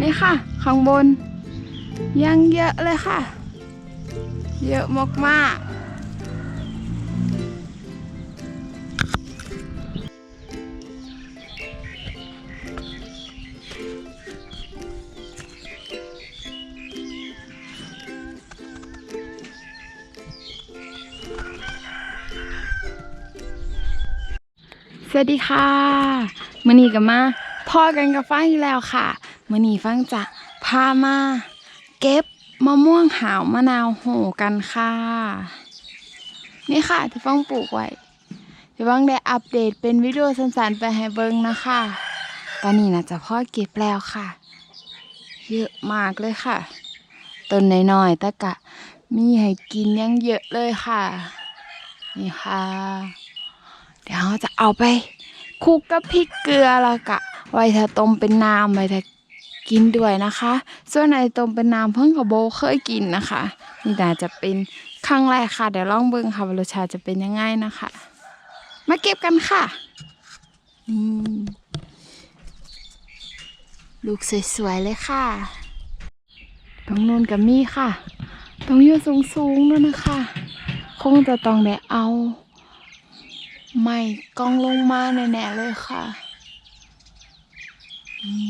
นี่ค่ะ ข้างบน ยังเยอะเลยค่ะ เยอะมากๆสวัสดีค่ะมือนี้กับมา พอกันกับฟังอีกแล้วค่ะมื่อนี้ฟังจะพามาเก็บมะม่วงหาวมะนาวโหกันค่ะ นี่ค่ะที่ฟังปลูกไว้ที่ฟังได้อัปเดตเป็นวิดีโอสั้นๆไปให้เบิ่งนะคะ ตอนนี้นะจะพ่อเก็บแล้วค่ะ เยอะมากเลยค่ะต้นน้อยๆแต่กะมีให้กินยังเยอะเลยค่ะ นี่ค่ะ เดี๋ยวเราจะเอาไปคลุกกับพริกเกลือแล้วกะ ไว้ถ้าต้มเป็นน้ำไว้ถ้ากินด้วยนะคะ ส่วนไอต้มเป็นน้ำเพิ่งกับโบเคยกินนะคะ นี่น่าจะเป็นครั้งแรกค่ะ เดี๋ยวลองเบิ่งค่ะว่ารสชาติจะเป็นยังไงนะคะ มาเก็บกันค่ะนี่ลูกสวยๆเลยค่ะ ตรงนู้นกับมี่ค่ะ ตรงอยู่สูงๆด้วยนะคะ คงจะต้องได้เอา ไม่กองลงมาแน่ๆเลยค่ะ นี่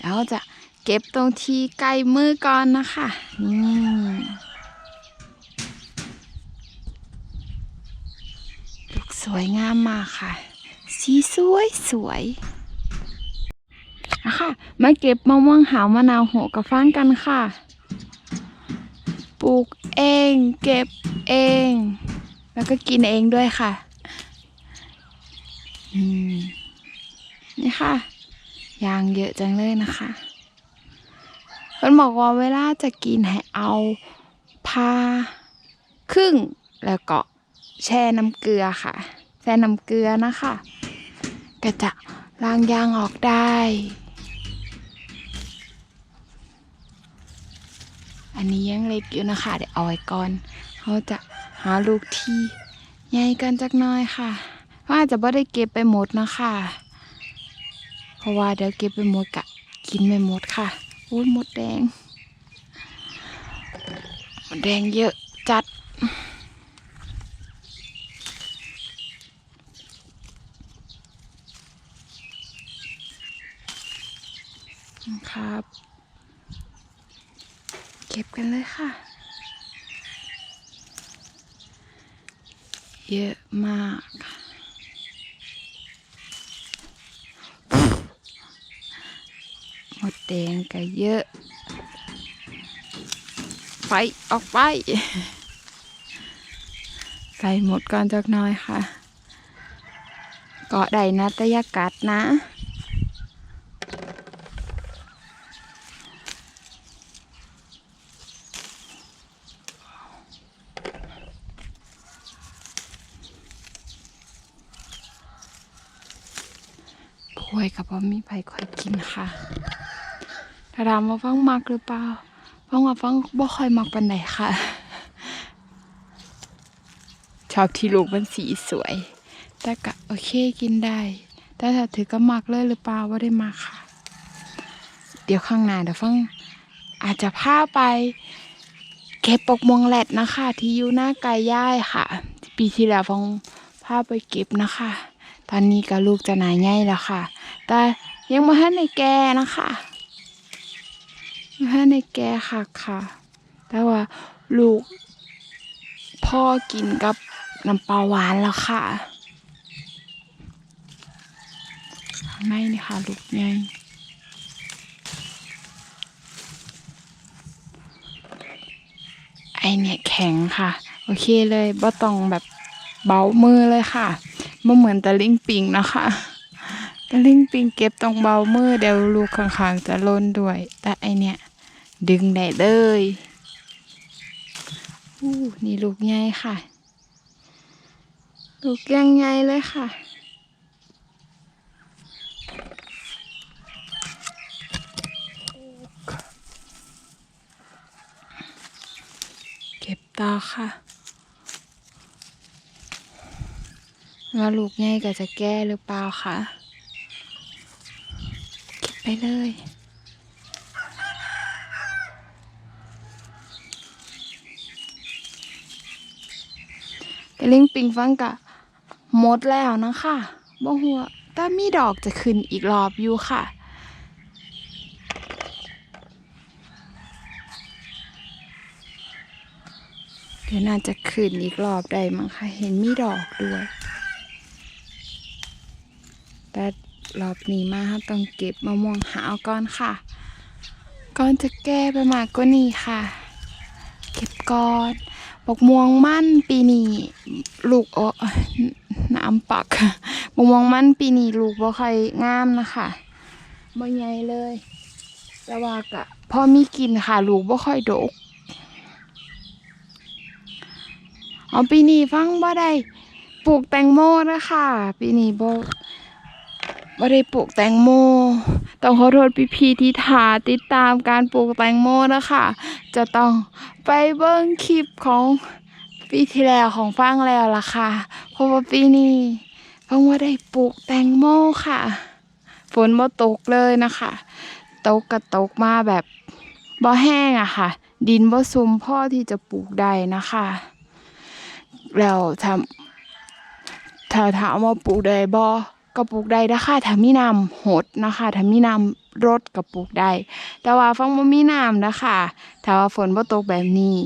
แล้วจะเก็บตรงที่ใกล้มือก่อนนะคะนี่ลูกสวยงามมากค่ะ สีสวยสวยนะคะมาเก็บมะม่วงหาวมะนาวโหกับฟังกันค่ะ ปลูกเอง เก็บเอง แล้วก็กินเองด้วยค่ะ นี่ค่ะ ยางเยอะจังเลยนะคะเพิ่นบอกว่าเวลาจะกินให้เอาพาครึ่งแล้วก็แช่น้ำเกลือค่ะ แช่น้ำเกลือนะคะ ก็จะล้างยางออกได้ อันนี้ยังเล็กอยู่นะคะ เดี๋ยวเอาไว้ก่อนเขาจะหาลูกที่ใหญ่กันจักน้อยค่ะเพราอาจจะไม่ได้เก็บไปหมดนะคะ เพราะว่าเดี๋ยวเก็บไปหมดกะกินไม่หมดค่ะอุ้ยหมดแดงหมดแดงเยอะจัดครับ เก็บกันเลยค่ะ เยอะมาก หม ดแดงก็เยอะไฟออกไป ใส่หมดก่อนจักหน้อยค่ะ เกาะใดนะตอยากัดนะพวยกับพ่อมีไผคอยกินค่ะ ถ้าถามว่าฟังมักหรือเปล่าฟังว่าฟังบ่ค่อยมักปานใดค่ะ ชอบที่ลูกมันสีสวย แต่ก็โอเคกินได้ แต่ถ้าถือก็มักเลยหรือเปล่าว่าได้มักค่ะ เดี๋ยวข้างหน้าเดี๋ยวฟังอาจจะพาไป เก็บปกมวงแหลดนะคะ ที่อยู่หน้าไก่ย่ายค่ะ ปีที่แล้วฟังพาไปเก็บนะคะ ตอนนี้ก็ลูกจะหนาใหญ่แล้วค่ะ แต่ยังไม่ทันในแก่นะคะ ไม่ในแกค่ะค่ะ แต่ว่าลูกพ่อกินกับน้ำปลาหวานแล้วค่ะข้างในนี่ค่ะลูกใหญ่ไอเนี่ยแข็งค่ะ โอเคเลยบ่ต้องแบบเบามือเลยค่ะบ่เหมือนตะลิงปิงนะคะ ตะลิงปิงเก็บต้องเบามือเดี๋ยวลูกข้างๆจะล่นด้วย แต่ไอเนี่ย ดึงได้เลยอู้นี่ลูกใหญ่ค่ะ ลูกยังใหญ่เลยค่ะเก็บต่อค่ะว่าลูกใหญ่ก็จะแก้หรือเปล่าคะ ไปเลย ไปลิงปิงฟังกะหมดแล้วนะคะบ่หัวแต่มีดอกจะขึ้นอีกรอบอยู่ค่ะเดี๋ยวน่าจะขึ้นอีกรอบได้มั้งคะเห็นมีดอกด้วย แต่ รอบนี้มาครับต้องเก็บมะม่วงหาวก่อนค่ะ ก่อนจะแก้ไปมากก็นี่ค่ะ เก็บก่อนบกม่วงมั่นปีนี้ลูกเออน้ำปักบกม่วงมั่นปีนี้ลูกบ่ค่อยงามนะคะบ่ใหญ่เลยแต่ว่ากะพอมีกินค่ะ ลูกบ่ค่อยดกเอาปีนี้ฟังบ่ได้ปลูกแตงโมนะคะปีนี้บ่ บ่ได้ปลูกแตงโม ต้องขอโทษพี่ๆที่ถาติดตามการปลูกแตงโมนะคะ จะต้องไปเบิ่งคลิปของปีที่แล้วของฟังแล้วล่ะค่ะ เพราะว่าปีนี้ฟังว่าได้ปลูกแตงโมค่ะ ฝนบ่ตกเลยนะคะ ตกก็ตกมาแบบบ่แห้งอะค่ะ ดินบ่ซุมพ่อที่จะปลูกได้นะคะ แล้วทำถ้าถามว่าปลูกได้บ่ ก็ปลูกได้นะคะถ้ามีน้ำหดนะคะถ้ามีน้ำรดก็ปลูกได้ แต่ว่าฟังบ่มีน้ำนะคะถ้าว่าฝนบ่ตกแบบนี้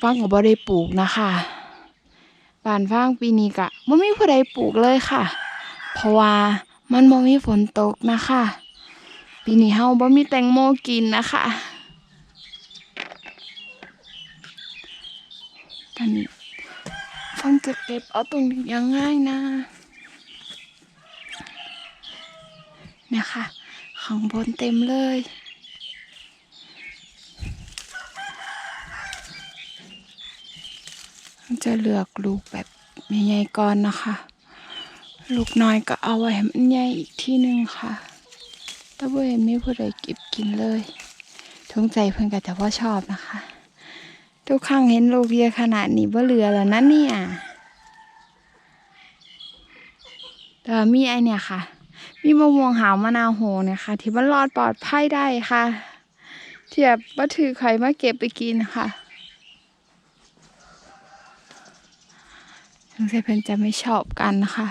ฟังก็บ่ได้ปลูกนะคะบ้านฟังปีนี้ก็บ่มีผู้ใดปลูกเลยค่ะ เพราะว่ามันบ่มีฝนตกนะคะ ปีนี้เฮาบ่มีแตงโมกินนะคะกันฟังจะเก็บเอาตรงนี้ยังง่ายนะ เนี่ยค่ะ ข้างบนเต็มเลย จะเลือกลูกแบบใหญ่ๆก่อนนะคะ ลูกน้อยก็เอาไว้ให้มันใหญ่อีกที่หนึ่งค่ะแต่บ่เห็นมีผู้ใดเก็บกินเลยทงใจเพิ่อนก็จะว่าชอบนะคะ ทุกครั้งเห็นลูกเยอะขนาดนี้บ่าเหลือแล้วนะเนี่ยแต่มีไอเนี่ยค่ะ มีมะม่วงหาวมะนาวโหเนี่ยค่ะ ที่มันรอดปลอดภัยได้ค่ะที่แบบว่าถือใครมาเก็บไปกินค่ะสงสัยเพิ่นจะไม่ชอบกันนะคะ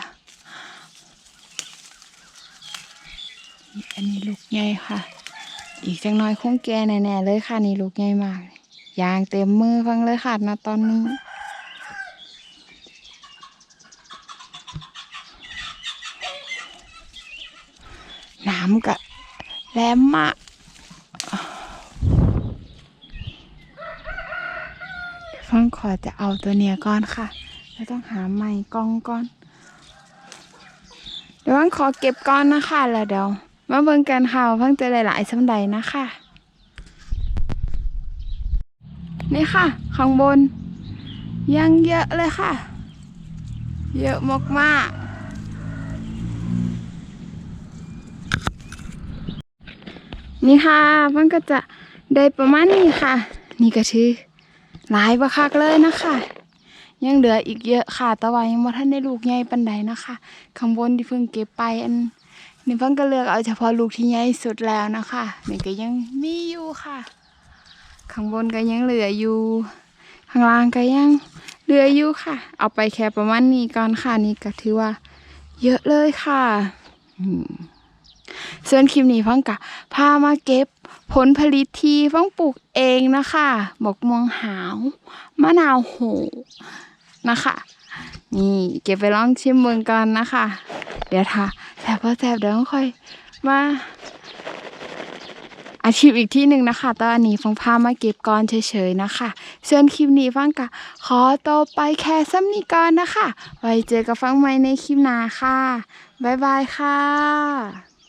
อันนี้ลูกใหญ่ค่ะ อีกจังน้อยคงแก่แน่ๆเลยค่ะ นี่ลูกใหญ่มาก ยางเต็มมือฟังเลยค่ะนะตอนนี้ำกะ แหลมมากฟังขอจะเอาตัวเนี้ยก่อนค่ะ แล้วต้องหาไม้กองก่อน เดี๋ยวฟังขอเก็บก่อนนะคะแล้วเดี๋ยว มาเบิ่งกันค่ะฟังจะได้หลายสำใดนะคะ นี่ค่ะ ข้างบน ยังเยอะเลยค่ะ เยอะมากๆ นี่ค่ะมันก็จะได้ประมาณนี้ค่ะ นี่ก็ถือหลายบักคักเลยนะคะ ยังเหลืออีกเยอะค่ะแต่ว่ายังบ่ทันได้ลูกใหญ่ปันใดนะคะข้างบนที่เพิ่งเก็บไปอันนี่เพิ่งก็เลือกเอาเฉพาะลูกที่ใหญ่สุดแล้วนะคะนี่ก็ยังมีอยู่ค่ะ ข้างบนก็ยังเหลืออยู่ ข้างล่างก็ยังเหลืออยู่ค่ะ เอาไปแค่ประมาณนี้ก่อนค่ะนี่ก็ถือว่า เยอะเลยค่ะ อืม ส่วนคลิปนี้ฟังกะพามาเก็บผลผลิตที่ฟังปลูกเองนะคะบอกม่วงหาวมะนาวโหนะคะ นี่เก็บไปลองชิมเมืองกันนะคะ เดี๋ยวถ้าแซ่บพอแซ่บเดี๋ยวค่อยมาอาชีพอีกที่หนึ่งนะคะ ตอนนี้ฟังพามาเก็บก่อนเฉยๆนะคะส่วนคลิปนี้ฟังกะขอตัวไปแค่ซ้ำนี้ก่อนนะคะ ไว้เจอกับฟังใหม่ในคลิปหน้าค่ะ บ๊ายบายค่ะ